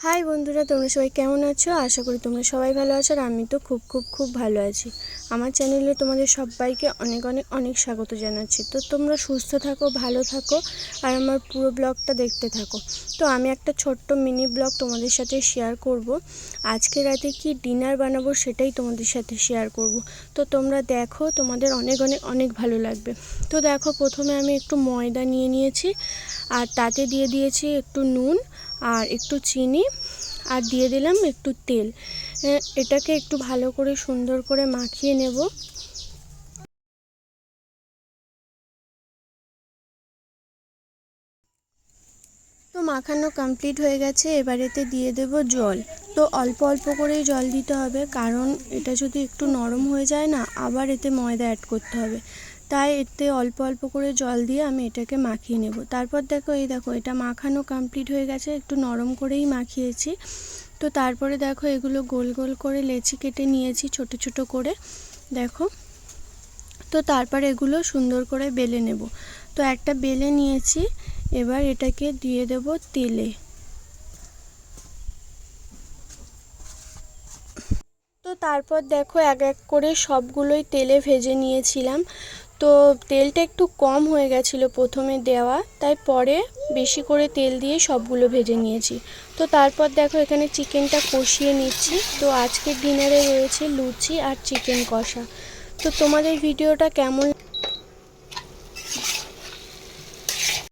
High বন্ধুরা, তোমরা সবাই কেমন আছো? আশা করি তোমরা সবাই ভালো আছো আর আমি তো খুব খুব খুব ভালো আছি। আমার চ্যানেলে তোমাদের সবাইকে অনেক অনেক অনেক স্বাগত জানাচ্ছি। তো তোমরা সুস্থ থাকো, ভালো থাকো আর আমার পুরো ব্লগটা দেখতে থাকো। তো আমি একটা ছোট্ট মিনি ব্লগ তোমাদের সাথে শেয়ার করব। আজকে রাতে কি ডিনার বানাবো সেটাই তোমাদের সাথে শেয়ার করব। তো তোমরা দেখো, তোমাদের অনেক অনেক অনেক ভালো লাগবে। তো দেখো, প্রথমে আমি একটু ময়দা নিয়ে নিয়েছি। আর তাতে দিয়ে দিয়েছি একটু নুন আর একটু চিনি আর দিয়ে দিলাম একটু তেল। এটাকে একটু ভালো করে সুন্দর করে মাখিয়ে নেব। তো মাখানো কমপ্লিট হয়ে গেছে, এবারেতে দিয়ে দেব জল। তো অল্প অল্প করেই জল দিতে হবে, কারণ এটা যদি একটু নরম হয়ে যায় না, আবার এতে ময়দা অ্যাড করতে হবে। তাই এতে অল্প অল্প করে জল দিয়ে আমি এটাকে মাখিয়ে নেব। তারপর দেখো, এই দেখো, এটা মাখানো কমপ্লিট হয়ে গেছে। একটু নরম করেই মাখিয়েছি। তো তারপরে দেখো, এগুলো গোল গোল করে লেচি কেটে নিয়েছি ছোট ছোট করে। দেখো, তো তারপর এগুলো সুন্দর করে বেলে নেব। তো একটা বেলে নিয়েছি, এবার এটাকে দিয়ে দেব তেলে। তো তারপর দেখো, এক এক করে সবগুলোই তেলে ভেজে নিয়েছিলাম। তো তেলটা একটু কম হয়ে গেছিল প্রথমে দেওয়া, তাই পরে বেশি করে তেল দিয়ে সবগুলো ভেজে নিয়েছি। তো তারপর দেখো এখানে চিকেনটা কষিয়ে নিচ্ছি। তো আজকের ডিনারে রয়েছে লুচি আর চিকেন কষা। তো তোমাদের ভিডিওটা কেমন